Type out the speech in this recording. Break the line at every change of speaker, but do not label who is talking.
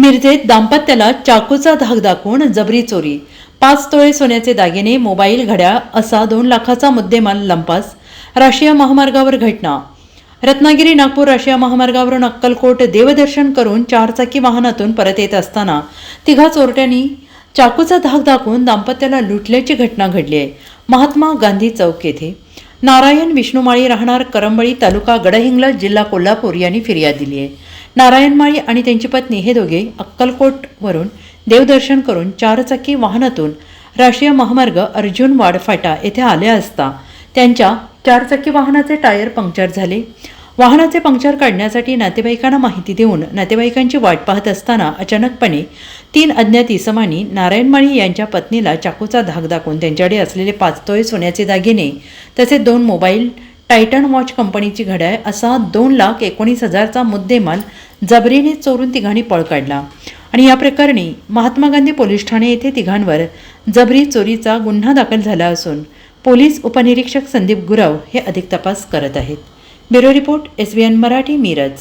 मिरजेत दाम्पत्याला चाकूचा धाक दाखवून जबरी चोरी. पाच तोळे सोन्याचे दागिने मोबाईल घड्याळ असा दोन लाखाचा मुद्देमाल लंपास. राष्ट्रीय महामार्गावर घटना. रत्नागिरी नागपूर राष्ट्रीय महामार्गावरून अक्कलकोट देवदर्शन करून चारचाकी वाहनातून परत येत असताना तिघा चोरट्यांनी चाकूचा धाक दाखवून दाम्पत्याला लुटल्याची घटना घडली आहे. महात्मा गांधी चौक येथे. नारायण विष्णुमाळी राहणार करंबळी तालुका गडहिंग्लज जिल्हा कोल्हापूर यांनी फिर्याद दिली आहे. नारायण माळी आणि त्यांची पत्नी हे दोघे अक्कलकोटवरून देवदर्शन करून चारचाकी वाहनातून राष्ट्रीय महामार्ग अर्जुन वाडफाटा येथे आले असता त्यांच्या चारचाकी वाहनाचे टायर पंक्चर झाले. वाहनाचे पंक्चर काढण्यासाठी नातेवाईकांना माहिती देऊन नातेवाईकांची वाट पाहत असताना अचानकपणे तीन अज्ञात इसमांनी नारायणमाळी यांच्या पत्नीला चाकूचा धाक दाखवून त्यांच्याकडे असलेले पाच तोळे सोन्याचे दागिने तसेच दोन मोबाईल टायटन वॉच कंपनीची घड्याळ असा दोन लाख एकोणीस हजारचा मुद्देमाल जबरीने चोरून तिघांनी पळ काढला. आणि या प्रकरणी महात्मा गांधी पोलीस ठाणे येथे तिघांवर जबरी चोरीचा गुन्हा दाखल झाला असून पोलीस उपनिरीक्षक संदीप गुरव हे अधिक तपास करत आहेत. Bureau report S B N Marathi Miraj.